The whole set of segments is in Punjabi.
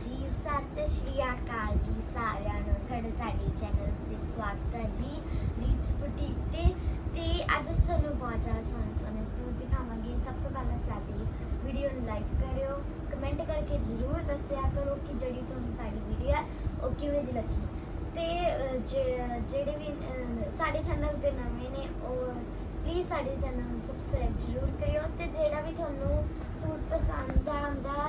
ਜੀ, ਸਤਿ ਸ਼੍ਰੀ ਅਕਾਲ ਜੀ ਸਾਰਿਆਂ ਨੂੰ। ਤੁਹਾਡੇ ਸਾਡੇ ਚੈਨਲ ਤੇ ਸਵਾਗਤ ਹੈ ਜੀ ਰੀਪਸ ਬੁਟੀਕ ਤੇ। ਤੇ ਅੱਜ ਅਸੀਂ ਤੁਹਾਨੂੰ ਬਹੁਤ ਜ਼ਿਆਦਾ ਸੋਹਣੇ ਸੋਹਣੇ ਸੂਟ ਦਿਖਾਵਾਂਗੇ। ਸਭ ਤੋਂ ਪਹਿਲਾਂ ਸਾਡੀ ਵੀਡੀਓ ਨੂੰ ਲਾਈਕ ਕਰਿਓ ਕਮੈਂਟ ਕਰਕੇ ਜ਼ਰੂਰ ਦੱਸਿਆ ਕਰੋ ਕਿ ਜਿਹੜੀ ਤੁਹਾਨੂੰ ਸਾਡੀ ਵੀਡੀਓ ਹੈ, ਉਹ ਕਿਵੇਂ ਦੀ ਲੱਗੀ। ਤੇ ਜਿਹੜੇ ਵੀ ਸਾਡੇ ਚੈਨਲ ਤੇ ਨਵੇਂ ਨੇ, ਉਹ ਪਲੀਜ਼ ਸਾਡੇ ਚੈਨਲ ਨੂੰ ਸਬਸਕ੍ਰਾਈਬ ਜ਼ਰੂਰ ਕਰਿਓ। ਤੇ ਜਿਹੜਾ ਵੀ ਤੁਹਾਨੂੰ ਸੂਟ ਪਸੰਦ ਆਉਂਦਾ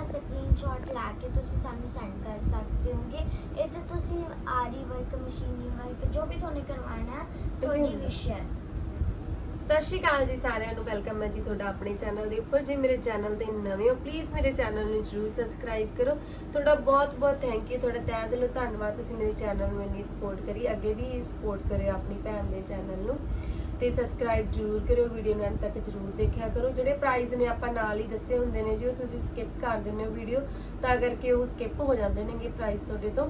ਸਕਰੀਨਸ਼ਾਟ ਲਾ ਕੇ ਤੁਸੀਂ ਸਾਨੂੰ ਸੈਂਡ ਕਰ ਸਕਦੇ ਹੋਗੇ। ਇਹ ਤੇ ਤੁਸੀਂ ਆਰੀ ਵਰਕ ਮਸ਼ੀਨੀ ਵਰਕ ਜੋ ਵੀ ਤੁਹਾਨੂੰ ਕਰਵਾਉਣਾ ਹੈ ਤੁਹਾਡੀ ਵਿਸ਼ ਹੈ। ਸਤਿ ਸ਼੍ਰੀ ਅਕਾਲ ਜੀ ਸਾਰਿਆਂ ਨੂੰ। ਵੈਲਕਮ ਹੈ ਜੀ ਤੁਹਾਡਾ ਆਪਣੇ ਚੈਨਲ ਦੇ ਉੱਪਰ। ਜੇ ਮੇਰੇ ਚੈਨਲ ਤੇ ਨਵੇਂ ਹੋ ਪਲੀਜ਼ ਮੇਰੇ ਚੈਨਲ ਨੂੰ ਜਰੂਰ ਸਬਸਕ੍ਰਾਈਬ ਕਰੋ। ਤੁਹਾਡਾ ਬਹੁਤ ਬਹੁਤ ਥੈਂਕ ਯੂ ਤੁਹਾਡਾ ਤਹਿ ਦਿਲੋਂ ਧੰਨਵਾਦ ਤੁਸੀਂ ਮੇਰੇ ਚੈਨਲ ਨੂੰ ਇੰਨੀ ਸਪੋਰਟ ਕਰੀ। ਅੱਗੇ ਵੀ ਸਪੋਰਟ ਕਰਿਓ ਆਪਣੀ ਭੈਣ ਦੇ ਚੈਨਲ ਨੂੰ। ਤੇ ਸਬਸਕ੍ਰਾਈਬ ਜਰੂਰ ਕਰਿਓ ਵੀਡੀਓ ਨੂੰ ਅੰਤ ਤੱਕ ਜਰੂਰ ਦੇਖਿਆ ਕਰੋ। ਜਿਹੜੇ ਪ੍ਰਾਈਜ਼ ਨੇ ਆਪਾਂ ਨਾਲ ਹੀ ਦੱਸੇ ਹੁੰਦੇ ਨੇ ਜੀ, ਉਹ ਤੁਸੀਂ ਸਕਿਪ ਕਰ ਦਿੰਦੇ ਹੋ ਵੀਡੀਓ ਤਾਂ ਕਰਕੇ ਉਹ ਸਕਿਪ ਹੋ ਜਾਂਦੇ ਨੇਗੇ ਪ੍ਰਾਈਜ਼ ਤੁਹਾਡੇ ਤੋਂ।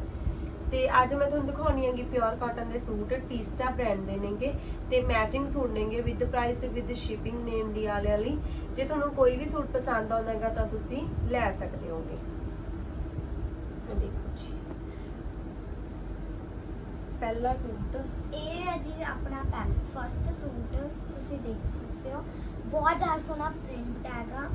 ਤੇ ਅੱਜ ਮੈਂ ਤੁਹਾਨੂੰ ਦਿਖਾਉਣੀ ਹੈਗੀ ਪਿਓਰ ਕਾਟਨ ਦੇ ਸੂਟ ਟੀਸਟਾ ਬ੍ਰਾਂਡ ਦੇ ਨੇਗੇ। ਤੇ ਮੈਚਿੰਗ ਸੂਟ ਨੇਗੇ ਵਿਦ ਪ੍ਰਾਈਸ ਤੇ ਵਿਦ ਸ਼ਿਪਿੰਗ ਨੇ ਇੰਡੀਆ ਵਾਲਿਆਂ ਲਈ। ਜੇ ਤੁਹਾਨੂੰ ਕੋਈ ਵੀ ਸੂਟ ਪਸੰਦ ਆਉਂਦਾ ਹੈਗਾ ਤਾਂ ਤੁਸੀਂ ਲੈ ਸਕਦੇ ਹੋਗੇ ਇਹ ਦੇਖੋ ਜੀ ਪਹਿਲਾ ਸੂਟ? ਇਹ ਹੈ ਜੀ ਆਪਣਾ ਫਸਟ ਸੂਟ ਤੁਸੀਂ ਦੇਖ ਸਕਦੇ ਹੋ। ਬਹੁਤ ਜ਼ਿਆਦਾ ਸੋਹਣਾ ਪ੍ਰਿੰਟ ਹੈਗਾ।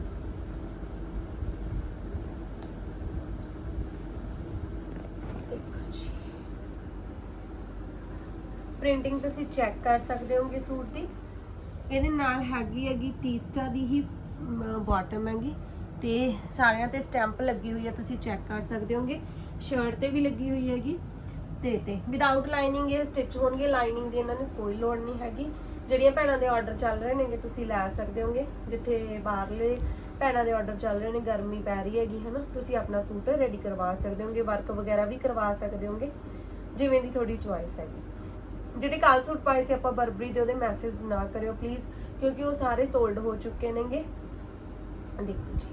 ਪ੍ਰਿੰਟਿੰਗ ਤੁਸੀਂ ਚੈੱਕ ਕਰ ਸਕਦੇ ਹੋਗੇ ਸੂਟ ਦੀ। ਇਹਦੇ ਨਾਲ ਹੈਗੀ ਹੈਗੀ ਟੀਸਟਾ ਦੀ ਹੀ ਬਾਟਮ ਹੈਗੀ। ਤੇ ਸਾਰਿਆਂ ਤੇ ਸਟੈਂਪ ਲੱਗੀ ਹੋਈ ਹੈ ਤੁਸੀਂ ਚੈੱਕ ਕਰ ਸਕਦੇ ਹੋਗੇ। ਸ਼ਰਟ ਤੇ ਵੀ ਲੱਗੀ ਹੋਈ ਹੈਗੀ। ਤੇ ਵਿਦਆਊਟ ਲਾਈਨਿੰਗ ਇਹ ਸਟਿਚ ਹੋਣਗੇ ਲਾਈਨਿੰਗ ਦੀ ਇਹਨਾਂ ਨੂੰ ਕੋਈ ਲੋੜ ਨਹੀਂ ਹੈਗੀ। ਜਿਹੜੀਆਂ ਭੈਣਾਂ ਦੇ ਆਰਡਰ ਚੱਲ ਰਹੇ ਨੇਗੇ, ਤੁਸੀਂ ਲੈ ਸਕਦੇ ਹੋਗੇ। ਜਿੱਥੇ ਬਾਹਰਲੇ ਭੈਣਾਂ ਦੇ ਆਰਡਰ ਚੱਲ ਰਹੇ ਨੇ, ਗਰਮੀ ਪੈ ਰਹੀ ਹੈਗੀ, ਹਨਾ। ਤੁਸੀਂ ਆਪਣਾ ਸੂਟ ਰੈਡੀ ਕਰਵਾ ਸਕਦੇ ਹੋਗੇ ਵਰਕ ਵਗੈਰਾ ਵੀ ਕਰਵਾ ਸਕਦੇ ਹੋਗੇ। ਜਿਵੇਂ ਦੀ ਤੁਹਾਡੀ ਚੁਆਇਸ ਹੈਗੀ। ਜਿਹੜੇ ਕੱਲ ਸੂਟ ਪਾਏ ਸੀ, ਆਪਾਂ ਬਰਬਰੀ ਦੇ ਉਹਦੇ ਮੈਸੇਜ ਨਾ ਕਰਿਓ ਪਲੀਜ਼ ਕਿਉਂਕਿ ਉਹ ਸਾਰੇ ਸੋਲਡ ਹੋ ਚੁੱਕੇ ਨੇਗੇ। ਦੇਖੋ ਜੀ।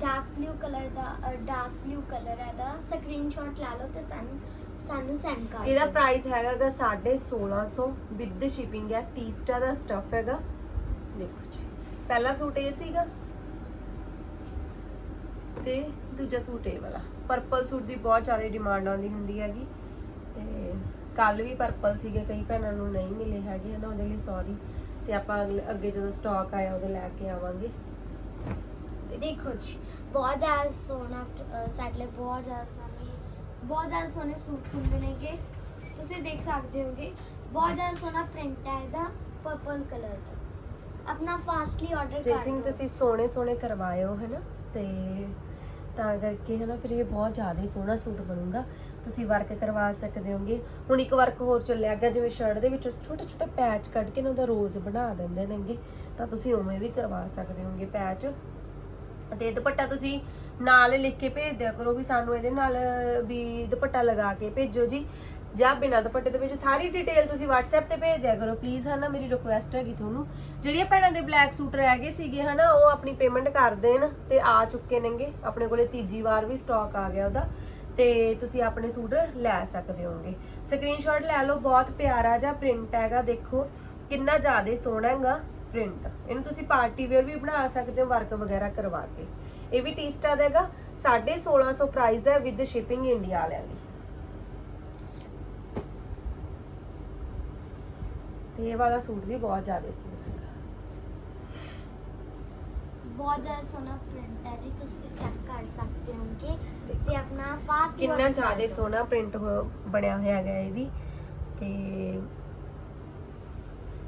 ਡਾਰਕ ਬਲੂ ਕਲਰ ਦਾ ਡਾਰਕ ਬਲੂ ਕਲਰ ਹੈ ਦਾ ਸਕਰੀਨਸ਼ਾਟ ਲਾ ਲਓ ਤੇ ਸਾਨੂੰ ਸਾਨੂੰ ਸੈਂਡ ਕਰ ਇਹਦਾ। ਪ੍ਰਾਈਸ ਹੈਗਾ ਗਾ 1650 ਵਿਦ ਸ਼ਿਪਿੰਗ ਹੈ ਟੀਸਟਾ ਦਾ ਸਟਫ ਹੈਗਾ। ਦੇਖੋ ਜੀ ਪਹਿਲਾ ਸੂਟ ਇਹ ਸੀਗਾ ਤੇ ਦੂਜਾ ਸੂਟ ਇਹ ਵਾਲਾ। ਪਰਪਲ ਸੂਟ ਦੀ ਬਹੁਤ ਜ਼ਿਆਦਾ ਡਿਮਾਂਡ ਆਉਂਦੀ ਹੁੰਦੀ ਹੈਗੀ ਤੇ ਕੱਲ ਵੀ ਪਰਪਲ ਸੀਗੇ ਕਈ ਭੈਣਾਂ ਨੂੰ ਨਹੀਂ ਮਿਲੇ ਹੈਗੇ ਹਨਾ ਉਹਦੇ ਲਈ ਸੌਰੀ ਤੇ ਆਪਾਂ ਅੱਗੇ ਜਦੋਂ ਸਟਾਕ ਆਇਆ ਉਹਦੇ ਲੈ ਕੇ ਆਵਾਂਗੇ। ਦੇਖੋ ਜੀ ਬਹੁਤ ਜ਼ਿਆਦਾ ਸੋਹਣਾ ਸਾਡੇ ਲਈ ਬਹੁਤ ਜ਼ਿਆਦਾ ਸੋਹਣੇ ਬਹੁਤ ਜ਼ਿਆਦਾ ਸੋਹਣੇ ਸੂਟ ਹੁੰਦੇ ਨੇਗੇ। ਤੁਸੀਂ ਦੇਖ ਸਕਦੇ ਹੋਗੇ ਬਹੁਤ ਜ਼ਿਆਦਾ ਸੋਹਣਾ ਪ੍ਰਿੰਟ ਹੈ ਇਹਦਾ ਪਰਪਲ ਕਲਰ ਦਾ। ਆਪਣਾ ਫਾਸਟਲੀ ਆਰਡਰ ਕਰ ਸਟਿਚਿੰਗ ਦਿਓ। ਤੁਸੀਂ ਸੋਹਣੇ ਸੋਹਣੇ ਕਰਵਾਇਓ ਹਨਾ? ਤੇ ਤਾਂ ਕਰਕੇ ਹਨਾ ਫਿਰ ਇਹ ਬਹੁਤ ਜ਼ਿਆਦਾ ਹੀ ਸੋਹਣਾ ਸੂਟ ਬਣੂਗਾ। ਤੁਸੀਂ ਵਰਕ ਕਰਵਾ ਸਕਦੇ ਹੋਗੇ। ਹੁਣ ਇੱਕ ਵਰਕ ਹੋਰ ਚੱਲਿਆ ਗਿਆ ਜਿਵੇਂ ਸ਼ਰਟ ਦੇ ਵਿੱਚ ਛੋਟੇ ਛੋਟੇ ਪੈਚ ਕੱਢ ਕੇ ਨਾ ਉਹਦਾ ਰੋਜ਼ ਬਣਾ ਦਿੰਦੇ ਨੇਗੇ। ਤਾਂ ਤੁਸੀਂ ਉਵੇਂ ਵੀ ਕਰਵਾ ਸਕਦੇ ਹੋਗੇ ਪੈਚ ਤੇ ਦੁਪੱਟਾ ਤੁਸੀਂ ਨਾਲ ਲਿਖ ਕੇ ਭੇਜ ਦਿਆ ਕਰੋ ਵੀ ਸਾਨੂੰ ਇਹਦੇ ਨਾਲ ਵੀ ਦੁਪੱਟਾ ਲਗਾ ਕੇ ਭੇਜੋ ਜੀ। ਜਾਂ ਬਿਨਾਂ ਦੁਪੱਟੇ ਦੇ ਵਿੱਚ ਸਾਰੀ ਡਿਟੇਲ ਤੁਸੀਂ WhatsApp ਤੇ ਭੇਜ ਦਿਆ ਕਰੋ। ਪਲੀਜ਼ ਹਨਾ, ਮੇਰੀ ਰਿਕੁਐਸਟ ਹੈਗੀ ਤੁਹਾਨੂੰ। ਜਿਹੜੀਆਂ ਭੈਣਾਂ ਦੇ ਬਲੈਕ ਸੂਟ ਰਹਿ ਗਏ ਸੀਗੇ ਹਨਾ, ਉਹ ਆਪਣੀ ਪੇਮੈਂਟ ਕਰ ਦੇਣ ਤੇ ਆ ਚੁੱਕੇ ਨੇਗੇ। ਆਪਣੇ ਕੋਲੇ ਤੀਜੀ ਵਾਰ ਵੀ ਸਟਾਕ ਆ ਗਿਆ ਉਹਦਾ। ਤੇ ਤੁਸੀਂ ਆਪਣੇ ਸੂਟ ਲੈ ਸਕਦੇ ਹੋਗੇ ਸਕਰੀਨਸ਼ਾਟ ਲੈ ਲਓ, ਬਹੁਤ ਪਿਆਰਾ ਜਿਹਾ ਪ੍ਰਿੰਟ ਹੈਗਾ, ਦੇਖੋ। ਕਿੰਨਾ ਜ਼ਿਆਦਾ ਸੋਹਣਾ ਹੈਗਾ ਪ੍ਰਿੰਟ ਇਹਨੂੰ ਤੁਸੀਂ ਪਾਰਟੀ ਵੇਅਰ ਵੀ ਬਣਾ ਸਕਦੇ ਹੋ ਵਰਕ ਵਗੈਰਾ ਕਰਵਾ ਕੇ। ਇਹ ਵੀ ਟੀਸਟਾ ਦਾ ਹੈਗਾ 1650 ਪ੍ਰਾਈਸ ਹੈ ਵਿਦ ਸ਼ਿਪਿੰਗ ਇੰਡੀਆ ਵਾਲਿਆਂ ਦੀ। ਤੇ ਇਹ ਵਾਲਾ ਸੂਟ ਵੀ ਬਹੁਤ ਜ਼ਿਆਦਾ ਸੋਹਣਾ ਹੈਗਾ ਬਹੁਤ ਜ਼ਿਆਦਾ ਸੋਹਣਾ ਪ੍ਰਿੰਟ ਹੈ ਜੀ ਤੁਸੀਂ ਚੈੱਕ ਕਰ ਸਕਦੇ ਹੋਗੇ ਤੇ ਆਪਣਾ ਫਾਸਟ ਕਿੰਨਾ ਜ਼ਿਆਦਾ ਸੋਹਣਾ ਪ੍ਰਿੰਟ ਬਣਿਆ ਹੋਇਆ ਹੈਗਾ ਇਹ ਵੀ। ਤੇ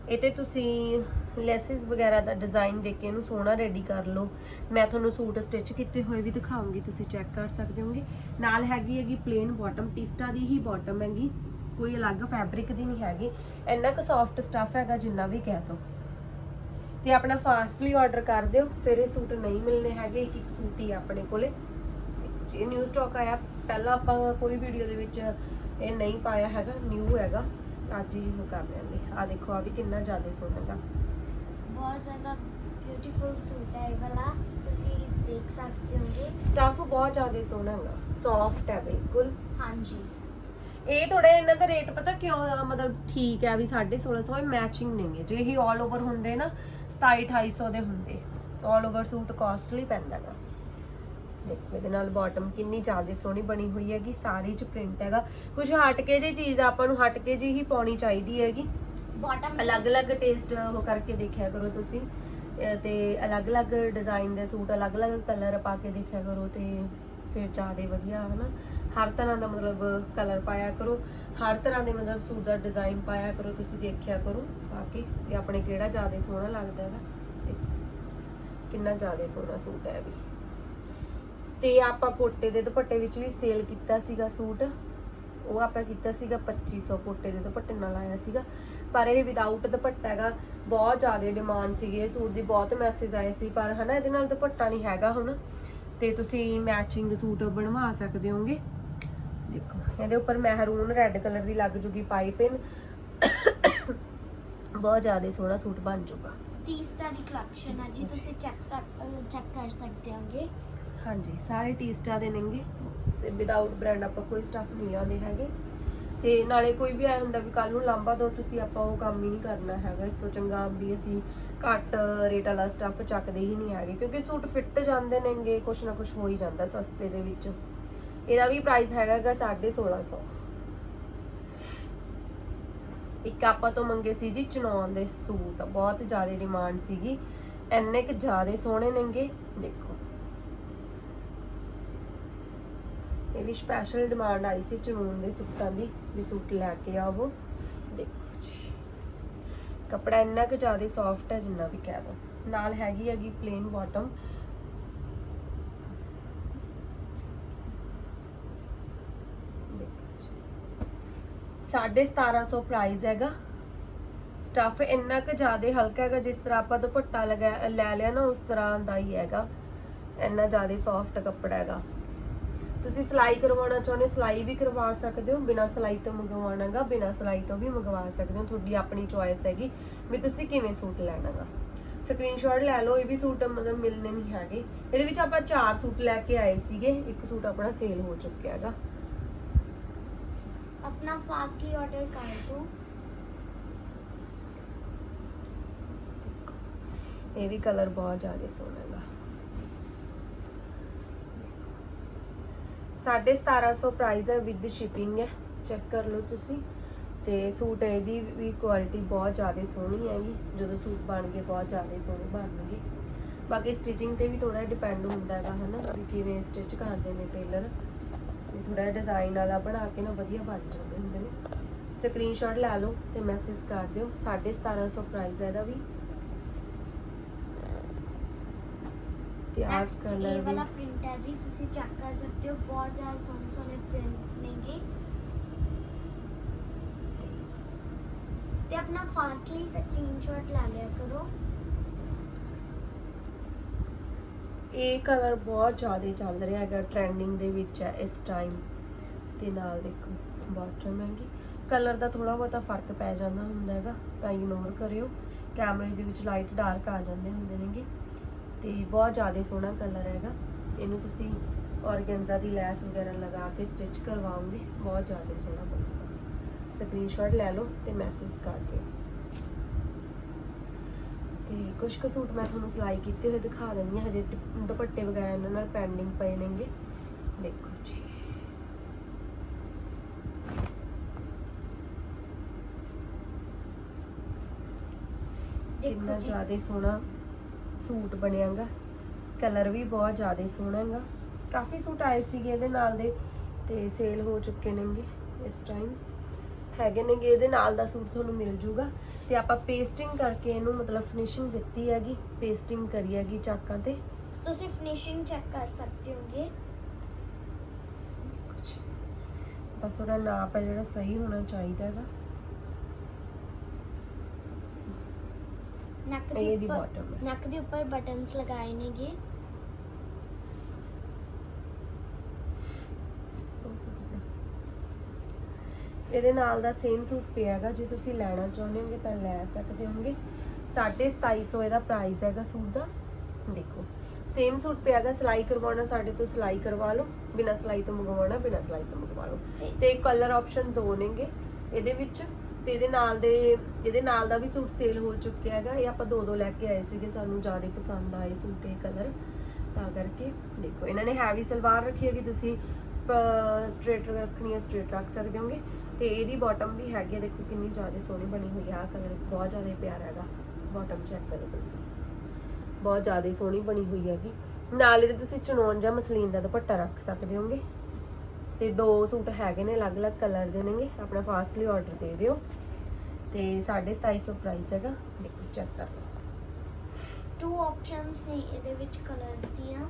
ਇਹ ਤੇ ਤੁਸੀਂ ਲੈਸਿਸ ਵਗੈਰਾ ਦਾ ਡਿਜ਼ਾਈਨ ਦੇ ਕੇ ਇਹਨੂੰ ਸੋਹਣਾ ਰੈਡੀ ਕਰ ਲਓ। ਮੈਂ ਤੁਹਾਨੂੰ ਸੂਟ ਸਟਿਚ ਕੀਤੇ ਹੋਏ ਵੀ ਦਿਖਾਉਂਗੀ, ਤੁਸੀਂ ਚੈੱਕ ਕਰ ਸਕਦੇ ਹੋਗੇ। ਨਾਲ ਹੈਗੀ ਹੈਗੀ ਪਲੇਨ ਬਾਟਮ ਟਿਸਟਾ ਦੀ ਹੀ ਬਾਟਮ ਹੈਗੀ, ਕੋਈ ਅਲੱਗ ਫੈਬਰਿਕ ਦੀ ਨਹੀਂ ਹੈਗੀ। ਇੰਨਾ ਕੁ ਸੌਫਟ ਸਟੱਫ ਹੈਗਾ ਜਿੰਨਾ ਵੀ ਕਹਿ ਦੋ। ਤੇ ਆਪਣਾ ਫਾਸਟਲੀ ਆਰਡਰ ਕਰ ਦਿਓ, ਫਿਰ ਇਹ ਸੂਟ ਨਹੀਂ ਮਿਲਨੇ ਹੈਗੇ, ਇੱਕ ਇੱਕ ਸੂਟ ਹੀ ਆਪਣੇ ਕੋਲੇ। ਇਹ ਨਿਊ ਸਟਾਕ ਆਇਆ, ਪਹਿਲਾਂ ਆਪਾਂ ਕੋਈ ਵੀਡੀਓ ਦੇ ਵਿੱਚ ਇਹ ਨਹੀਂ ਪਾਇਆ ਹੈਗਾ ਨਿਊ ਹੈਗਾ। ਅੱਜ ਹੀ ਉਹ ਕਰ ਲੈਂਦੇ। ਆ ਦੇਖੋ ਆ ਵੀ ਕਿੰਨਾ ਜ਼ਿਆਦਾ ਸੋਹਣਾ ਹੈਗਾ। ਬਹੁਤ ਜ਼ਿਆਦਾ ਬਿਊਟੀਫੁਲ ਸੂਟ ਹੈ ਇਹ ਵਾਲਾ। ਤੁਸੀਂ ਦੇਖ ਸਕਦੇ ਹੋਗੇ। ਸਟਫ ਬਹੁਤ ਜ਼ਿਆਦਾ ਸੋਹਣਾ ਹੈਗਾ। ਸੌਫਟ ਹੈ ਬਿਲਕੁਲ। ਹਾਂਜੀ। ਇਹ ਥੋੜੇ ਇਹਨਾਂ ਦਾ ਰੇਟ ਪਤਾ ਕਿਉਂ ਆ? ਮਤਲਬ ਠੀਕ ਹੈ ਵੀ 1650 ਇਹ ਮੈਚਿੰਗ ਨੇਗੇ ਜੇ ਇਹ ਆਲ ਓਵਰ ਹੁੰਦੇ ਨਾ 27 2800 ਦੇ ਹੁੰਦੇ। ਆਲ ਓਵਰ ਸੂਟ ਕਾਸਟਲੀ ਪੈਂਦਾ ਹੈਗਾ ਦੇਖੋ ਇਹਦੇ ਨਾਲ ਬਾਟਮ ਕਿੰਨੀ ਜ਼ਿਆਦਾ ਸੋਹਣੀ ਬਣੀ ਹੋਈ ਹੈਗੀ। ਸਾਰੀ ਚ ਪ੍ਰਿੰਟ ਹੈਗਾ। ਕੁਝ ਹਟ ਕੇ ਦੀ ਚੀਜ਼ ਆਪਾਂ ਨੂੰ ਹਟ ਕੇ ਜੀ ਹੀ ਪਾਉਣੀ ਚਾਹੀਦੀ ਹੈਗੀ। ਬਾਟਮ ਅਲੱਗ-ਅਲੱਗ ਟੇਸਟ ਉਹ ਕਰਕੇ ਦੇਖਿਆ ਕਰੋ ਤੁਸੀਂ। ਅਹ ਤੇ ਅਲੱਗ-ਅਲੱਗ ਡਿਜ਼ਾਈਨ ਦੇ ਸੂਟ, ਅਲੱਗ-ਅਲੱਗ ਕਲਰ ਪਾ ਕੇ ਦੇਖਿਆ ਕਰੋ ਤੇ ਫਿਰ ਜ਼ਿਆਦਾ ਵਧੀਆ, ਹਨਾ। ਹਰ ਤਰ੍ਹਾਂ ਦਾ ਮਤਲਬ ਕਲਰ ਪਾਇਆ ਕਰੋ। ਹਰ ਤਰ੍ਹਾਂ ਦੇ ਮਤਲਬ ਸੂਟ ਦਾ ਡਿਜ਼ਾਈਨ ਪਾਇਆ ਕਰੋ, ਤੁਸੀਂ ਦੇਖਿਆ ਕਰੋ ਪਾ ਕੇ। ਵੀ ਆਪਣੇ ਕਿਹੜਾ ਜ਼ਿਆਦਾ ਸੋਹਣਾ ਲੱਗਦਾ ਹੈਗਾ ਦੇਖੋ ਕਿੰਨਾ ਜ਼ਿਆਦਾ ਸੋਹਣਾ ਸੂਟ ਹੈ ਇਹ ਵੀ। ਤੇ ਆਪਾਂ ਕੋਟੇ ਦੇ ਦੁਪੱਟੇ ਵਿੱਚ ਵੀ ਸੇਲ ਕੀਤਾ ਸੀਗਾ ਸੂਟ। ਉਹ ਆਪਾਂ ਕੀਤਾ ਸੀਗਾ 2500 ਕੋਟੇ ਦੇ ਦੁਪੱਟੇ ਨਾਲ ਆਇਆ ਸੀਗਾ। ਪਰ ਇਹ ਵਿਦਆਊਟ ਦੁਪੱਟਾ ਹੈਗਾ ਬਹੁਤ ਜ਼ਿਆਦਾ ਡਿਮਾਂਡ ਸੀਗੀ ਇਹ ਸੂਟ ਦੀ ਬਹੁਤ ਮੈਸੇਜ ਆਏ ਸੀ। ਪਰ ਹਨਾ ਇਹਦੇ ਨਾਲ ਦੁਪੱਟਾ ਨਹੀਂ ਹੈਗਾ ਹੁਣ। ਤੇ ਤੁਸੀਂ ਮੈਚਿੰਗ ਸੂਟ ਬਣਵਾ ਸਕਦੇ ਹੋਗੇ। ਦੇਖੋ ਇਹਦੇ ਉੱਪਰ ਮਹਿਰੂਨ ਰੈੱਡ ਕਲਰ ਦੀ ਲੱਗ ਜੂਗੀ ਪਾਈਪਿੰਗ ਬਹੁਤ ਜ਼ਿਆਦਾ ਸੋਹਣਾ ਸੂਟ ਬਣ ਜੂਗਾ। ਟੀ ਸਟਾਰ ਦੀ ਕਲੈਕਸ਼ਨ ਹੈ ਜੀ ਤੁਸੀਂ ਚੈੱਕ ਚੈੱਕ ਕਰ ਸਕਦੇ ਹੋਗੇ। ਹਾਂਜੀ ਸਾਰੇ ਟੀ ਸਟਾਰ ਦੇ ਨੇਗੇ। ਤੇ ਵਿਦਆਊਟ ਬ੍ਰਾਂਡ ਆਪਾਂ ਕੋਈ ਸਟੱਫ ਨਹੀਂ ਆਉਂਦੇ ਹੈਗੇ। ਤੇ ਨਾਲੇ ਕੋਈ ਵੀ ਆਇਆ ਹੁੰਦਾ ਵੀ ਕੱਲ ਨੂੰ ਲਾਂਬਾ ਦੋ, ਤੁਸੀਂ ਆਪਾਂ ਉਹ ਕੰਮ ਹੀ ਨਹੀਂ ਕਰਨਾ ਹੈਗਾ। ਇਸ ਤੋਂ ਚੰਗਾ ਵੀ ਅਸੀਂ ਘੱਟ ਰੇਟ ਵਾਲਾ ਸਟੱਫ ਚੱਕਦੇ ਹੀ ਨਹੀਂ ਹੈਗੇ, ਕਿਉਂਕਿ ਸੂਟ ਫਿੱਟ ਜਾਂਦੇ ਨੇਗੇ, ਕੁਛ ਨਾ ਕੁਛ ਹੋ ਹੀ ਜਾਂਦਾ ਸਸਤੇ ਦੇ ਵਿੱਚ। ਇਹਦਾ ਵੀ ਪ੍ਰਾਈਸ ਹੈਗਾ ਗਾ 1650 ਇੱਕ ਆਪਾਂ ਤੋਂ ਮੰਗੇ ਸੀ ਜੀ ਚਨੌਨ ਦੇ ਸੂਟ, ਬਹੁਤ ਜ਼ਿਆਦਾ ਡਿਮਾਂਡ ਸੀਗੀ। ਇੰਨੇ ਕਿ ਜ਼ਿਆਦਾ ਸੋਹਣੇ ਨੇਗੇ, ਦੇਖੋ। ਇਹ ਵੀ ਸਪੈਸ਼ਲ ਡਿਮਾਂਡ ਆਈ ਸੀ ਚਨੂਨ ਦੇ ਸੂਟਾਂ ਦੀ, ਵੀ ਸੂਟ ਲੈ ਕੇ ਆਵੋ ਦੇਖੋ ਜੀ, ਕਪੜਾ ਇੰਨਾ ਕੁ ਜ਼ਿਆਦਾ ਸੌਫਟ ਹੈ ਜਿੰਨਾ ਵੀ ਕਹਿ ਦੋ। ਨਾਲ ਹੈਗੀ ਹੈਗੀ ਪਲੇਨ ਬਾਟਮ ਸਾਢੇ 1700 ਪ੍ਰਾਈਸ ਹੈਗਾ। ਸਟਫ ਇੰਨਾ ਕੁ ਜ਼ਿਆਦਾ ਹਲਕਾ ਹੈਗਾ, ਜਿਸ ਤਰ੍ਹਾਂ ਆਪਾਂ ਦੁਪੱਟਾ ਲਗਾ ਲੈ ਲਿਆ ਨਾ, ਉਸ ਤਰ੍ਹਾਂ ਦਾ ਹੀ ਹੈਗਾ। ਇੰਨਾ ਜ਼ਿਆਦਾ ਸੌਫਟ ਕੱਪੜਾ ਹੈਗਾ। ਤੁਸੀਂ ਸਿਲਾਈ ਕਰਵਾਉਣਾ ਚਾਹੁੰਦੇ ਸਿਲਾਈ ਵੀ ਕਰਵਾ ਸਕਦੇ ਹੋ ਬਿਨਾਂ ਸਿਲਾਈ ਤੋਂ ਮੰਗਵਾਉਣਾਗਾ ਬਿਨਾਂ ਸਿਲਾਈ ਤੋਂ ਵੀ ਮੰਗਵਾ ਸਕਦੇ ਹੋ ਤੁਹਾਡੀ ਆਪਣੀ ਚੋਇਸ ਹੈਗੀ ਵੀ ਤੁਸੀਂ ਕਿਵੇਂ ਸੂਟ ਲੈਣਾਗਾ। ਸਕਰੀਨਸ਼ਾਟ ਲੈ ਲਓ ਇਹ ਵੀ ਸੂਟ ਮਤਲਬ ਮਿਲਨੇ ਨਹੀਂ ਹੈਗੇ। ਇਹਦੇ ਵਿੱਚ ਆਪਾਂ ਚਾਰ ਸੂਟ ਲੈ ਕੇ ਆਏ ਸੀਗੇ ਇੱਕ ਸੂਟ ਆਪਣਾ ਸੇਲ ਹੋ ਚੁੱਕਿਆ ਹੈਗਾ। ਆਪਣਾ ਫਾਸਟਲੀ ਆਰਡਰ ਕਰ ਦਿਓ ਇਹ ਵੀ ਕਲਰ ਬਹੁਤ ਜ਼ਿਆਦਾ ਸੋਹਣਾ ਹੈਗਾ। 1750 ਪ੍ਰਾਈਸ ਹੈ ਵਿਦ ਸ਼ਿਪਿੰਗ ਹੈ। ਚੈੱਕ ਕਰ ਲਓ ਤੁਸੀਂ। ਤੇ ਸੂਟ ਇਹਦੀ ਵੀ ਕੁਆਲਿਟੀ ਬਹੁਤ ਜ਼ਿਆਦਾ ਸੋਹਣੀ ਹੈਗੀ। ਜਦੋਂ ਸੂਟ ਬਣ ਗਏ, ਬਹੁਤ ਜ਼ਿਆਦਾ ਸੋਹਣੇ ਬਣਨਗੇ ਬਾਕੀ ਸਟਿਚਿੰਗ ਤੇ ਵੀ ਥੋੜਾ ਡਿਪੈਂਡ ਹੁੰਦਾ ਹੈਗਾ, ਹਨਾ? ਵੀ ਕਿਵੇਂ ਸਟਿਚ ਕਰਦੇ ਨੇ ਟੇਲਰ ਵੀ ਥੋੜਾ ਡਿਜ਼ਾਈਨ ਵਾਲਾ ਬਣਾ ਕੇ ਨਾ ਵਧੀਆ ਬਣ ਜਾਂਦੇ ਹੁੰਦੇ ਨੇ। ਸਕਰੀਨਸ਼ਾਟ ਲੈ ਲਓ ਤੇ ਮੈਸੇਜ ਕਰ ਦਿਓ। 1750 ਪ੍ਰਾਈਸ ਹੈ ਇਹਦਾ ਵੀ। ਤੇ ਨੈਕਸਟ ਕਲਰ ਇਹ ਵਾਲਾ ਪ੍ਰਿੰਟ ਹੈ ਜੀ ਤੁਸੀਂ ਚੈੱਕ ਕਰ ਸਕਦੇ ਹੋ ਬਹੁਤ ਜ਼ਿਆਦਾ ਸੋਹਣੇ ਸੋਹਣੇ ਪ੍ਰਿੰਟ ਨੇਗੇ। ਤੇ ਆਪਣਾ ਫਾਸਟਲੀ ਸਕਰੀਨਸ਼ਾਟ ਲੈ ਲਿਆ ਕਰੋ। ਇਹ ਕਲਰ ਬਹੁਤ ਜ਼ਿਆਦਾ ਚੱਲ ਰਿਹਾ ਹੈਗਾ ਟ੍ਰੈਂਡਿੰਗ ਦੇ ਵਿੱਚ ਹੈ ਇਸ ਟਾਈਮ ਤੇ ਨਾਲ ਦੇਖੋ ਬਾਟਮ ਹੈਗੀ। ਕਲਰ ਦਾ ਥੋੜਾ ਬਹੁਤਾ ਫ਼ਰਕ ਪੈ ਜਾਂਦਾ ਹੁੰਦਾ ਹੈਗਾ ਤਾਂ ਇਗਨੋਰ ਕਰਿਓ। ਕੈਮਰੇ ਦੇ ਵਿੱਚ ਲਾਈਟ ਡਾਰਕ ਆ ਜਾਂਦੇ ਹੁੰਦੇ ਨੇਗੇ। ਤੇ ਬਹੁਤ ਜ਼ਿਆਦਾ ਸੋਹਣਾ ਕਲਰ ਹੈਗਾ। ਇਹਨੂੰ ਤੁਸੀਂ ਔਰਗੈਂਜ਼ਾ ਦੀ ਲੈਸ ਵਗੈਰਾ ਲਗਾ ਕੇ ਸਟਿਚ ਕਰਵਾਓਗੇ ਬਹੁਤ ਜ਼ਿਆਦਾ ਸੋਹਣਾ ਬਣੂਗਾ। ਸਕਰੀਨਸ਼ਾਟ ਲੈ ਲਓ ਤੇ ਮੈਸੇਜ ਕਰ ਦਿਓ। ਤੇ ਕੁਝ ਕੁ ਸੂਟ ਮੈਂ ਤੁਹਾਨੂੰ ਸਿਲਾਈ ਕੀਤੇ ਹੋਏ ਦਿਖਾ ਦਿੰਦੀ ਹਾਂ। ਹਜੇ ਦੁਪੱਟੇ ਵਗੈਰਾ ਇਹਨਾਂ ਨਾਲ ਪੈਂਡਿੰਗ ਪਏ ਨੇਗੇ। ਦੇਖੋ ਜੀ। ਦੇਖੋ ਜੀ। ਜ਼ਿਆਦਾ ਸੋਹਣਾ ਸੂਟ ਬਣਿਆਗਾ। ਕਲਰ ਵੀ ਬਹੁਤ ਜ਼ਿਆਦਾ ਸੋਹਣਾ ਹੈਗਾ ਕਾਫੀ ਸੂਟ ਆਏ ਸੀਗੇ ਇਹਦੇ ਨਾਲ ਦੇ ਤੇ ਸੇਲ ਹੋ ਚੁੱਕੇ ਨੇਗੇ ਇਸ ਟਾਈਮ ਹੈਗੇ ਨੇਗੇ ਇਹਦੇ ਨਾਲ ਦਾ ਸੂਟ ਤੁਹਾਨੂੰ ਮਿਲ ਜੂਗਾ। ਤੇ ਆਪਾਂ ਪੇਸਟਿੰਗ ਕਰਕੇ ਇਹਨੂੰ ਮਤਲਬ ਫਿਨਿਸ਼ਿੰਗ ਦਿੱਤੀ ਹੈਗੀ। ਪੇਸਟਿੰਗ ਕਰੀ ਹੈਗੀ ਚਾਕਾਂ ਤੇ। ਤੁਸੀਂ ਫਿਨਿਸ਼ਿੰਗ ਚੈੱਕ ਕਰ ਸਕਦੇ ਹੋਗੇ। ਬਸ ਉਹਦਾ ਨਾਪ ਹੈ ਜਿਹੜਾ ਸਹੀ ਹੋਣਾ ਚਾਹੀਦਾ ਹੈਗਾ। ਨੱਕ ਇਹ ਦੇ ਦੀ ਉੱਪਰ bottom ਹੈ। ਨੱਕ ਦੇ ਉੱਪਰ ਬਟਨਸ ਲਗਾਏ ਨੇਗੇ। ਇਹਦੇ ਨਾਲ ਦਾ ਸੇਮ ਸੂਟ ਪਿਆ ਹੈਗਾ ਜੇ ਤੁਸੀਂ ਲੈਣਾ ਚਾਹੁੰਦੇ ਹੋਗੇ ਤਾਂ ਲੈ ਸਕਦੇ ਹੋਗੇ। 2750 ਇਹਦਾ ਪ੍ਰਾਈਸ ਹੈਗਾ ਸੂਟ ਦਾ। ਦੇਖੋ ਸੇਮ ਸੂਟ ਪਿਆ ਹੈਗਾ ਸਿਲਾਈ ਕਰਵਾਉਣਾ ਸਾਡੇ ਤੋਂ ਸਿਲਾਈ ਕਰਵਾ ਲਓ ਬਿਨਾਂ ਸਿਲਾਈ ਤੋਂ ਮੰਗਵਾਉਣਾ ਬਿਨਾਂ ਸਿਲਾਈ ਤੋਂ ਮੰਗਵਾ ਲਓ। ਤੇ ਕਲਰ ਆਪਸ਼ਨ ਦੋ ਨੇਗੇ ਇਹਦੇ ਵਿੱਚ ਤੇ ਇਹਦੇ ਨਾਲ ਦੇ, ਇਹਦੇ ਨਾਲ ਦਾ ਵੀ ਸੂਟ ਸੇਲ ਹੋ ਚੁੱਕਿਆ ਹੈਗਾ। ਇਹ ਆਪਾਂ ਦੋ ਦੋ ਲੈ ਕੇ ਆਏ ਸੀਗੇ, ਸਾਨੂੰ ਜ਼ਿਆਦਾ ਪਸੰਦ ਆਏ ਸੂਟ ਇਹ ਕਲਰ ਤਾਂ ਕਰਕੇ ਦੇਖੋ, ਇਹਨਾਂ ਨੇ ਹੈਵੀ ਸਲਵਾਰ ਰੱਖੀ ਹੈਗੀ, ਤੁਸੀਂ ਸਟ੍ਰੇਟ ਰੱਖਣੀ ਹੈ ਸਟ੍ਰੇਟ ਰੱਖ ਸਕਦੇ ਹੋਗੇ। ਤੇ ਇਹਦੀ ਬਾਟਮ ਵੀ ਹੈਗੀ ਹੈ, ਦੇਖੋ ਕਿੰਨੀ ਜ਼ਿਆਦਾ ਸੋਹਣੀ ਬਣੀ ਹੋਈ ਆ ਕਲਰ ਬਹੁਤ ਜ਼ਿਆਦਾ ਪਿਆਰਾ ਹੈਗਾ। ਬਾਟਮ ਚੈੱਕ ਕਰੋ ਤੁਸੀਂ। ਬਹੁਤ ਜ਼ਿਆਦਾ ਸੋਹਣੀ ਬਣੀ ਹੋਈ ਹੈਗੀ। ਨਾਲ ਇਹਦੇ ਤੁਸੀਂ ਚੁਨੌਨ ਜਾਂ ਮਸਲੀਨ ਦਾ ਦੁਪੱਟਾ ਰੱਖ ਸਕਦੇ ਹੋਗੇ। ਤੇ ਦੋ ਸੂਟ ਹੈਗੇ ਨੇ ਅਲੱਗ-ਅਲੱਗ ਕਲਰ ਦੇ ਨੇਗੇ ਆਪਣਾ ਫਾਸਟਲੀ ਆਰਡਰ ਦੇ ਦਿਓ। ਤੇ 2750 ਪ੍ਰਾਈਸ ਹੈਗਾ ਦੇਖੋ ਚੈੱਕ ਕਰ ਲਓ। ਟੂ ਆਪਸ਼ਨਸ ਨੇ ਇਹਦੇ ਵਿੱਚ ਕਲਰਸ ਦੀਆਂ।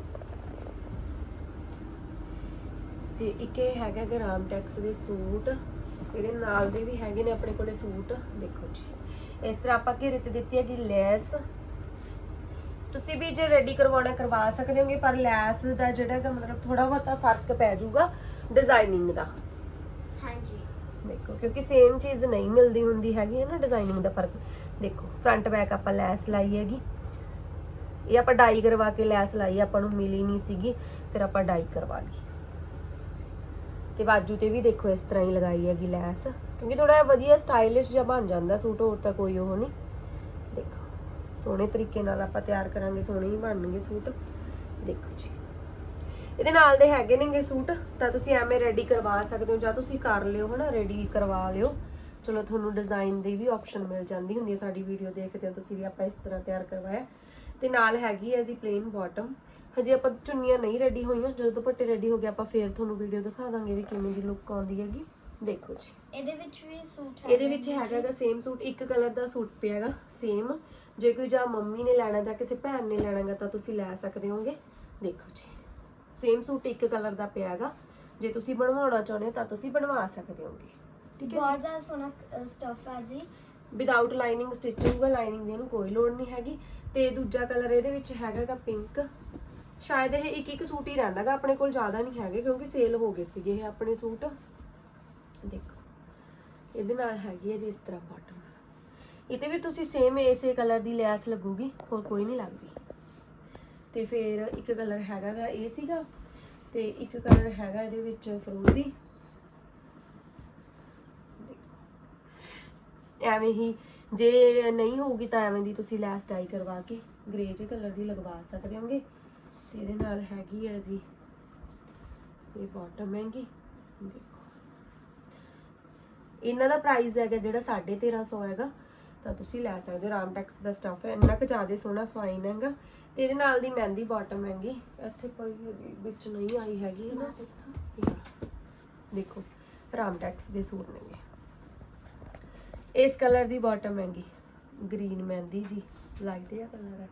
ਤੇ ਇੱਕ ਇਹ ਹੈਗਾ ਗ੍ਰਾਮ ਟੈਕਸ ਦੇ ਸੂਟ ਇਹਦੇ ਨਾਲ ਦੇ ਵੀ ਹੈਗੇ ਨੇ ਆਪਣੇ ਕੋਲੇ ਸੂਟ ਦੇਖੋ ਜੀ। ਇਸ ਤਰ੍ਹਾਂ ਆਪਾਂ ਘੇਰੇ ਤੇ ਦਿੱਤੀ ਹੈਗੀ ਲੈਸ। ਤੁਸੀਂ ਵੀ ਜੇ ਰੈਡੀ ਕਰਵਾਉਣਾ ਕਰਵਾ ਸਕਦੇ ਹੋਗੇ ਪਰ ਲੈਸ ਦਾ ਜਿਹੜਾ ਹੈਗਾ ਮਤਲਬ ਥੋੜਾ ਬਹੁਤਾ ਫ਼ਰਕ ਪੈ ਜਾਊਗਾ। ਡਿਜ਼ਾਈਨਿੰਗ ਦਾ। ਹਾਂਜੀ। ਦੇਖੋ ਕਿਉਂਕਿ ਸੇਮ ਚੀਜ਼ ਨਹੀਂ ਮਿਲਦੀ ਹੁੰਦੀ ਹੈਗੀ ਹੈ ਨਾ ਡਿਜ਼ਾਈਨਿੰਗ ਦਾ ਫ਼ਰਕ। ਦੇਖੋ ਫਰੰਟ ਬੈਕ ਆਪਾਂ ਲੈਸ ਲਾਈ ਹੈਗੀ। ਇਹ ਆਪਾਂ ਡਾਈ ਕਰਵਾ ਕੇ ਲੈਸ ਲਾਈ ਆਪਾਂ ਨੂੰ ਮਿਲੀ ਨਹੀਂ ਸੀਗੀ ਫਿਰ ਆਪਾਂ ਡਾਈ ਕਰਵਾ ਲਈ। ਤੇ ਬਾਜੂ ਤੇ ਵੀ ਦੇਖੋ ਇਸ ਤਰ੍ਹਾਂ ਹੀ ਲਗਾਈ ਹੈਗੀ ਲੈਸ। ਕਿਉਂਕਿ ਥੋੜਾ ਜਿਹਾ ਵਧੀਆ ਸਟਾਈਲਿਸ਼ ਜਿਹਾ ਬਣ ਜਾਂਦਾ ਸੂਟ ਹੋਰ ਤਾਂ ਕੋਈ ਉਹ ਨਹੀਂ। ਦੇਖੋ ਸੋਹਣੇ ਤਰੀਕੇ ਨਾਲ ਆਪਾਂ ਤਿਆਰ ਕਰਾਂਗੇ ਸੋਹਣੇ ਹੀ ਬਣਨਗੇ ਸੂਟ। ਦੇਖੋ ਜੀ। ਇਹਦੇ ਨਾਲ ਦੇ ਹੈਗੇ ਨੇਗੇ ਸੂਟ ਤਾਂ ਤੁਸੀਂ ਐਵੇਂ ਰੈਡੀ ਕਰਵਾ ਸਕਦੇ ਹੋ ਜਾਂ ਤੁਸੀਂ ਕਰ ਲਿਓ ਹਨਾ ਰੈਡੀ ਕਰਵਾ ਲਿਓ। ਚਲੋ ਤੁਹਾਨੂੰ ਡਿਜ਼ਾਈਨ ਦੀ ਵੀ ਆਪਸ਼ਨ ਮਿਲ ਜਾਂਦੀ ਹੁੰਦੀ ਹੈ ਸਾਡੀ ਵੀਡੀਓ ਦੇਖਦੇ ਹੋ ਤੁਸੀਂ ਵੀ ਆਪਾਂ ਇਸ ਤਰ੍ਹਾਂ ਤਿਆਰ ਕਰਵਾਇਆ। ਤੇ ਨਾਲ ਹੈਗੀ ਹੈ ਜੀ ਪਲੇਨ ਬਾਟਮ ਹਜੇ ਆਪਾਂ ਚੁੰਨੀਆਂ ਨਹੀਂ ਰੈਡੀ ਹੋਈਆਂ ਜਦੋਂ ਦੁਪੱਟੇ ਰੈਡੀ ਹੋ ਗਏ ਆਪਾਂ ਫੇਰ ਤੁਹਾਨੂੰ ਵੀਡੀਓ ਦਿਖਾ ਦਾਂਗੇ ਵੀ ਕਿਵੇਂ ਦੀ ਲੁੱਕ ਆਉਂਦੀ ਹੈਗੀ। ਦੇਖੋ ਜੀ। ਇਹਦੇ ਵਿੱਚ ਵੀ ਸੂਟ ਇਹਦੇ ਵਿੱਚ ਹੈਗਾਗਾ ਸੇਮ ਸੂਟ ਇੱਕ ਕਲਰ ਦਾ ਸੂਟ ਪਿਆਗਾ ਸੇਮ ਜੇ ਕੋਈ ਜਾਂ ਮੰਮੀ ਨੇ ਲੈਣਾ ਜਾਂ ਕਿਸੇ ਭੈਣ ਨੇ ਲੈਣਾਗਾ ਤਾਂ ਤੁਸੀਂ ਲੈ ਸਕਦੇ ਹੋਗੇ। ਦੇਖੋ ਜੀ। ਸੇਮ ਸੂਟ ਇੱਕ ਕਲਰ ਦਾ ਪਿਆਗਾ ਜੇ ਤੁਸੀਂ ਬਣਵਾਉਣਾ ਚਾਹੁੰਦੇ ਹੋ ਤਾਂ ਤੁਸੀਂ ਬਣਵਾ ਸਕਦੇ ਹੋਗੇ। ਠੀਕ ਹੈ ਬਹੁਤ ਜ਼ਿਆਦਾ ਸੋਹਣਾ ਸਟਫ ਹੈ ਜੀ। ਵਿਦਆਊਟ ਲਾਈਨਿੰਗ ਸਟਿਚ ਹੋਊਗਾ ਲਾਈਨਿੰਗ ਦੀ ਇਹਨੂੰ ਕੋਈ ਲੋੜ ਨਹੀਂ ਹੈਗੀ। ਤੇ ਦੂਜਾ ਕਲਰ ਇਹਦੇ ਵਿੱਚ ਹੈਗਾਗਾ ਪਿੰਕ ਸ਼ਾਇਦ ਇਹ ਇੱਕ ਇੱਕ ਸੂਟ ਹੀ ਰਹਿੰਦਾਗਾ ਆਪਣੇ ਕੋਲ ਜ਼ਿਆਦਾ ਨਹੀਂ ਹੈਗੇ ਕਿਉਂਕਿ ਸੇਲ ਹੋ ਗਏ ਸੀਗੇ ਇਹ ਆਪਣੇ ਸੂਟ ਦੇਖੋ ਇਹਦੇ ਨਾਲ ਹੈਗੀ ਹੈ ਜੀ ਇਸ ਤਰ੍ਹਾਂ ਬਾਟਮ ਇਹਦੇ ਵੀ ਤੁਸੀਂ ਸੇਮ ਇਸੇ ਕਲਰ ਦੀ ਲੈਸ ਲੱਗੂਗੀ ਹੋਰ ਕੋਈ ਨਹੀਂ ਲੱਗਦੀ। ਤੇ ਫਿਰ ਇੱਕ ਕਲਰ ਹੈਗਾਗਾ ਇਹ ਸੀਗਾ ਤੇ ਇੱਕ ਕਲਰ ਹੈਗਾ ਇਹਦੇ ਵਿੱਚ ਫਰੋਜ਼ੀ ਐਵੇਂ ਹੀ, ਜੇ ਨਹੀਂ ਹੋਊਗੀ ਤਾਂ ਐਵੇਂ ਦੀ ਤੁਸੀਂ ਲੈਸ ਡਾਈ ਕਰਵਾ ਕੇ ਗ੍ਰੇ ਜਿਹੇ ਕਲਰ ਦੀ ਲਗਵਾ ਸਕਦੇ ਹੋਗੇ। ਤੇ ਇਹਦੇ ਨਾਲ ਹੈਗੀ ਹੈ ਜੀ ਇਹ ਬਾਟਮ ਹੈਗੀ ਦੇਖੋ। ਇਹਨਾਂ ਦਾ ਪ੍ਰਾਈਸ ਹੈਗਾ ਜਿਹੜਾ 1350 ਹੈਗਾ। ਤਾਂ ਤੁਸੀਂ ਲੈ ਸਕਦੇ ਹੋ ਰਾਮਟੈਕਸ ਦਾ ਸਟਫ ਹੈ। ਇੰਨਾ ਕੁ ਜ਼ਿਆਦਾ ਸੋਹਣਾ ਫਾਈਨ ਹੈਗਾ। ਤੇ ਇਹਦੇ ਨਾਲ ਦੀ ਮਹਿੰਦੀ ਬਾਟਮ ਹੈਗੀ। ਇੱਥੇ ਹੈਗੀ ਵਿੱਚ ਨਹੀਂ ਆਈ ਹੈਗੀ ਹੈ ਨਾ ਦੇਖੋ। ਰਾਮਟੈਕਸ ਦੇ ਸੂਟ ਨੇਗੇ ਇਸ ਕਲਰ ਦੀ ਬਾਟਮ ਹੈਗੀ। ਗ੍ਰੀਨ ਮਹਿੰਦੀ ਜੀ। ਲਾਈਟ ਜਿਹਾ ਕਲਰ ਹੈ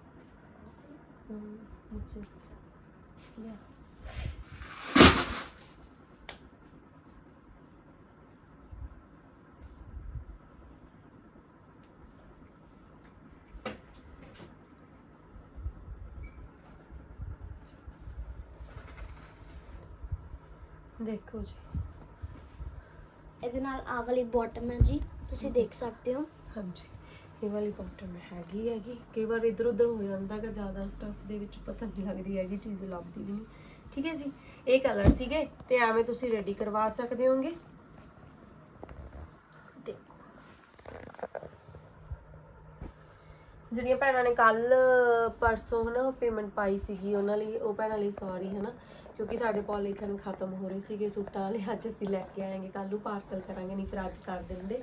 ਨੀਚੇ। ਲਿਆ ਦੇਖੋ ਜੀ। ਇਹਦੇ ਨਾਲ ਆਹ ਵਾਲੀ ਬਾਟਮ ਹੈ ਜੀ ਤੁਸੀਂ ਦੇਖ ਸਕਦੇ ਹੋ। ਹਾਂਜੀ। ਇਹ ਵਾਲੀ ਬਾਟਮ ਹੈਗੀ ਹੈਗੀ। ਕਈ ਵਾਰ ਇਧਰ ਉਧਰ ਹੋ ਜਾਂਦਾ ਕਿ ਜ਼ਿਆਦਾ ਸਟਫ ਦੇ ਵਿੱਚ ਪਤਾ ਨਹੀਂ ਲੱਗਦੀ ਹੈਗੀ ਚੀਜ਼ ਲੱਭਦੀ ਵੀ ਨਹੀਂ ਠੀਕ ਹੈ ਜੀ। ਇਹ ਕਲਰ ਸੀਗੇ ਤੇ ਐਵੇਂ ਤੁਸੀਂ ਰੈਡੀ ਕਰਵਾ ਸਕਦੇ ਹੋਗੇ ਦੇਖੋ ਜਿਹੜੀਆਂ ਭੈਣਾਂ ਨੇ ਕੱਲ ਪਰਸੋਂ ਹਨਾ ਪੇਮੈਂਟ ਪਾਈ ਸੀਗੀ, ਉਹਨਾਂ ਲਈ, ਉਹ ਭੈਣਾਂ ਲਈ ਸੌਰੀ ਹਨਾ, ਕਿਉਂਕਿ ਸਾਡੇ ਪੋਲੀਥਨ ਖਤਮ ਹੋ ਰਹੇ ਸੀਗੇ, ਸੂਟਾਂ ਵਾਲੇ ਅੱਜ ਅਸੀਂ ਲੈ ਕੇ ਆਏਗੇ ਕੱਲ ਨੂੰ ਪਾਰਸਲ ਕਰਾਂਗੇ, ਨਹੀਂ ਫਿਰ ਅੱਜ ਕਰ ਦਿੰਦੇ।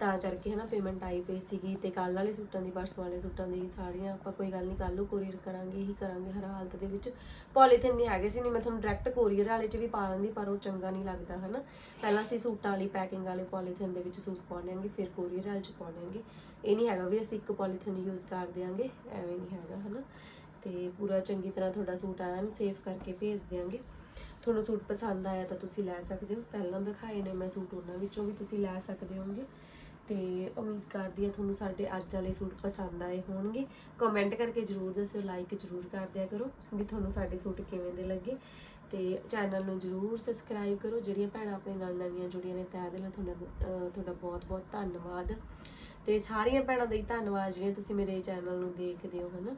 ਤਾਂ ਕਰਕੇ ਹਨਾ ਪੇਮੈਂਟ ਆਈ ਪਈ ਸੀਗੀ ਤੇ ਕੱਲ ਵਾਲੇ ਸੂਟਾਂ ਦੀ, ਪਰਸੋਂ ਵਾਲੇ ਸੂਟਾਂ ਦੀ ਸਾਰੀਆਂ ਆਪਾਂ ਕੋਈ ਗੱਲ ਨਹੀਂ ਕੱਲ ਨੂੰ ਕੋਰੀਅਰ ਕਰਾਂਗੇ ਹੀ ਕਰਾਂਗੇ, ਹਰ ਹਾਲਤ ਦੇ ਵਿੱਚ। ਪੋਲੀਥਨ ਨਹੀਂ ਹੈਗੇ ਸੀ ਨਹੀਂ ਮੈਂ ਤੁਹਾਨੂੰ ਡਾਇਰੈਕਟ ਕੋਰੀਅਰ ਵਾਲੇ 'ਚ ਵੀ ਪਾ ਦਿੰਦੀ, ਪਰ ਉਹ ਚੰਗਾ ਨਹੀਂ ਲੱਗਦਾ ਹਨਾ। ਪਹਿਲਾਂ ਅਸੀਂ ਸੂਟਾਂ ਵਾਲੀ ਪੈਕਿੰਗ ਵਾਲੇ ਪੋਲੀਥਨ ਦੇ ਵਿੱਚ ਸੂਟ ਪਾਉਣੇ ਆਂਗੇ ਫਿਰ ਕੋਰੀਅਰ ਵਾਲੇ 'ਚ ਪਾਉਣੇ ਆਂਗੇ ਇਹ ਨਹੀਂ ਹੈਗਾ ਵੀ ਅਸੀਂ ਇੱਕ ਪੋਲੀਥਨ ਯੂਜ਼ ਕਰ ਦਿਆਂਗੇ, ਐਵੇਂ ਨਹੀਂ ਹੈਗਾ ਹਨਾ। ਤੇ ਪੂਰਾ ਚੰਗੀ ਤਰ੍ਹਾਂ ਤੁਹਾਡਾ ਸੂਟ ਐਨ ਸੇਫ ਕਰਕੇ ਭੇਜ ਦਿਆਂਗੇ। ਤੁਹਾਨੂੰ ਸੂਟ ਪਸੰਦ ਆਇਆ ਤਾਂ ਤੁਸੀਂ ਲੈ ਸਕਦੇ ਹੋ। ਪਹਿਲਾਂ ਦਿਖਾਏ ਨੇ ਮੈਂ ਸੂਟ ਉਹਨਾਂ ਵਿੱਚੋਂ ਵੀ ਤੁਸੀਂ ਲੈ ਸਕਦੇ ਹੋਗੇ ਤੇ ਉਮੀਦ ਕਰਦੀ ਹਾਂ ਤੁਹਾਨੂੰ ਸਾਡੇ ਅੱਜ ਵਾਲੇ ਸੂਟ ਪਸੰਦ ਆਏ ਹੋਣਗੇ। ਕਮੈਂਟ ਕਰਕੇ ਜਰੂਰ ਦੱਸਿਓ ਲਾਈਕ ਜਰੂਰ ਕਰ ਦਿਆ ਕਰੋ ਵੀ ਤੁਹਾਨੂੰ ਸਾਡੇ ਸੂਟ ਕਿਵੇਂ ਦੇ ਲੱਗੇ। ਤੇ ਚੈਨਲ ਨੂੰ ਜਰੂਰ ਸਬਸਕ੍ਰਾਈਬ ਕਰੋ, ਜਿਹੜੀਆਂ ਭੈਣਾਂ ਆਪਣੇ ਨਾਲ ਨਵੀਆਂ ਜੁੜੀਆਂ ਨੇ, ਤਹਿ ਦਿਲੋਂ ਤੁਹਾਡਾ ਤੁਹਾਡਾ ਬਹੁਤ ਬਹੁਤ ਧੰਨਵਾਦ। ਤੇ ਸਾਰੀਆਂ ਭੈਣਾਂ ਦਾ ਹੀ ਧੰਨਵਾਦ ਜਿਹੜੀਆਂ ਤੁਸੀਂ ਮੇਰੇ ਚੈਨਲ ਨੂੰ ਦੇਖਦੇ ਹੋ, ਹਨਾ?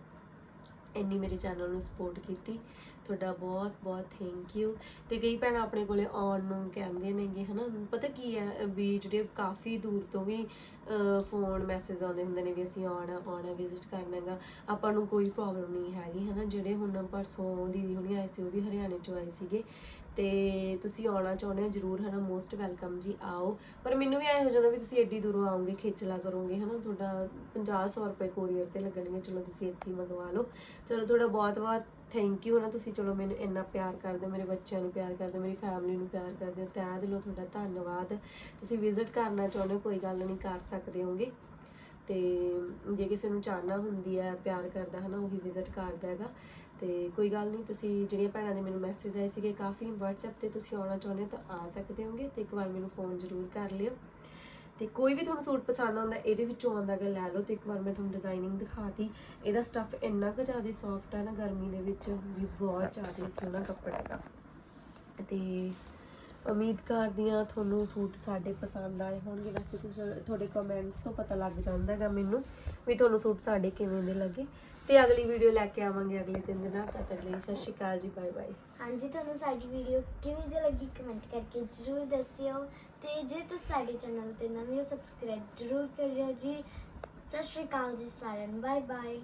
ਇੰਨੀ ਮੇਰੇ ਚੈਨਲ ਨੂੰ ਸਪੋਰਟ ਕੀਤੀ। ਤੁਹਾਡਾ ਬਹੁਤ ਬਹੁਤ ਥੈਂਕ ਯੂ ਤੇ ਕਈ ਭੈਣਾਂ ਆਪਣੇ ਕੋਲੇ ਆਉਣ ਨੂੰ ਕਹਿੰਦੇ ਨੇਗੇ, ਹਨਾ? ਪਤਾ ਕੀ ਹੈ, ਵੀ ਜਿਹੜੇ ਕਾਫੀ ਦੂਰ ਤੋਂ ਵੀ ਫੋਨ ਮੈਸੇਜ ਆਉਂਦੇ ਹੁੰਦੇ ਨੇ ਵੀ ਅਸੀਂ ਆਉਣਾ ਆਉਣਾ ਵਿਜ਼ਿਟ ਕਰਨਾਗਾ ਆਪਾਂ ਨੂੰ ਕੋਈ ਪ੍ਰੋਬਲਮ ਨਹੀਂ ਹੈਗੀ, ਹਨਾ? ਜਿਹੜੇ ਹੁਣ ਪਰਸੋਂ ਦੀਦੀ ਹੁਣੀ ਆਏ ਸੀ, ਉਹ ਵੀ ਹਰਿਆਣੇ ਚੋਂ ਆਏ ਸੀਗੇ। ਤੇ ਤੁਸੀਂ ਆਉਣਾ ਚਾਹੁੰਦੇ ਹੋ, ਜਰੂਰ ਹਨਾ ਮੋਸਟ ਵੈਲਕਮ ਜੀ, ਆਓ। ਪਰ ਮੈਨੂੰ ਵੀ ਐ ਹੋ ਜਾਂਦਾ ਵੀ ਤੁਸੀਂ ਐਡੀ ਦੂਰੋਂ ਆਉਂਗੇ ਖੇਚਲਾ ਕਰੋਗੇ, ਹਨਾ, ਤੁਹਾਡਾ 50 ਰੁਪਏ ਕੋਰੀਅਰ ਤੇ ਲੱਗਣਗੇ, ਚਲੋ ਤੁਸੀਂ ਇੱਥੇ ਮੰਗਵਾ ਲਓ। ਚਲੋ, ਤੁਹਾਡਾ ਬਹੁਤ ਬਹੁਤ ਥੈਂਕ ਯੂ ਨਾ ਤੁਸੀਂ ਚਲੋ ਮੈਨੂੰ ਇੰਨਾ ਪਿਆਰ ਕਰਦੇ ਹੋ, ਮੇਰੇ ਬੱਚਿਆਂ ਨੂੰ ਪਿਆਰ ਕਰਦੇ ਹੋ, ਮੇਰੀ ਫੈਮਿਲੀ ਨੂੰ ਪਿਆਰ ਕਰਦੇ ਹੋ, ਤਹਿ ਦਿਲੋਂ ਤੁਹਾਡਾ ਧੰਨਵਾਦ। ਤੁਸੀਂ ਵਿਜ਼ਿਟ ਕਰਨਾ ਚਾਹੁੰਦੇ ਹੋ, ਕੋਈ ਗੱਲ ਨਹੀਂ, ਕਰ ਸਕਦੇ ਹੋਗੇ। ਤੇ ਜੇ ਕਿਸੇ ਨੂੰ ਚਾਹਨਾ ਹੁੰਦੀ ਹੈ, ਪਿਆਰ ਕਰਦਾ ਹੈ ਨਾ ਉਹੀ ਵਿਜ਼ਿਟ ਕਰਦਾ ਹੈਗਾ। ਤੇ ਕੋਈ ਗੱਲ ਨਹੀਂ, ਤੁਸੀਂ ਜਿਹੜੀਆਂ ਭੈਣਾਂ ਦੇ ਮੈਨੂੰ ਮੈਸੇਜ ਆਏ ਸੀਗੇ ਕਾਫੀ WhatsApp ਤੇ ਤੁਸੀਂ ਆਉਣਾ ਚਾਹੁੰਦੇ ਹੋ ਤਾਂ ਆ ਸਕਦੇ ਹੋਗੇ ਤੇ ਇੱਕ ਵਾਰ ਮੈਨੂੰ ਫੋਨ ਜ਼ਰੂਰ ਕਰ ਲਿਓ। ਤੇ ਕੋਈ ਵੀ ਤੁਹਾਨੂੰ ਸੂਟ ਪਸੰਦ ਆਉਂਦਾ, ਇਹਦੇ ਵਿੱਚੋਂ ਆਉਂਦਾ ਕਿ ਲੈ ਲਓ ਤੇ ਇੱਕ ਵਾਰ ਮੈਂ ਤੁਹਾਨੂੰ ਡਿਜ਼ਾਈਨਿੰਗ ਦਿਖਾਤੀ। ਇਹਦਾ ਸਟੱਫ ਇੰਨਾ ਕੁ ਜ਼ਿਆਦਾ ਸੌਫਟ ਹੈ ਨਾ ਗਰਮੀ ਦੇ ਵਿੱਚ, ਵੀ ਬਹੁਤ ਜ਼ਿਆਦਾ ਸੋਹਣਾ ਕੱਪੜਾ ਹੈਗਾ। ਤੇ ਉਮੀਦ ਕਰਦੀ ਹਾਂ ਤੁਹਾਨੂੰ ਸੂਟ ਸਾਡੇ ਪਸੰਦ ਆਏ ਹੋਣਗੇ। ਵੈਸੇ ਤੁਸੀਂ ਤੁਹਾਡੇ ਕਮੈਂਟਸ ਤੋਂ ਪਤਾ ਲੱਗ ਜਾਂਦਾ ਹੈਗਾ ਮੈਨੂੰ ਵੀ ਤੁਹਾਨੂੰ ਸੂਟ ਸਾਡੇ ਕਿਵੇਂ ਦੇ ਲੱਗੇ। ਤੇ ਅਗਲੀ ਵੀਡੀਓ ਲੈ ਕੇ ਆਵਾਂਗੇ ਅਗਲੇ ਦਿਨ ਦਿਨਾਂ ਤੱਕ। ਤੱਕ ਲਈ ਸਤਿ ਸ਼੍ਰੀ ਅਕਾਲ ਜੀ ਬਾਏ ਬਾਏ ਹਾਂਜੀ, ਤੁਹਾਨੂੰ ਸਾਡੀ ਵੀਡੀਓ ਕਿਵੇਂ ਦੀ ਲੱਗੀ ਕਮੈਂਟ ਕਰਕੇ ਜ਼ਰੂਰ ਦੱਸਿਓ। ਤੇ ਜੇ ਤੁਸੀਂ ਸਾਡੇ ਚੈਨਲ ਤੇ ਨਵੇਂ ਹੋ ਸਬਸਕ੍ਰਾਈਬ ਜ਼ਰੂਰ ਕਰਿਓ ਜੀ। ਸਤਿ ਸ਼੍ਰੀ ਅਕਾਲ ਜੀ ਸਾਰਿਆਂ ਨੂੰ। Bye bye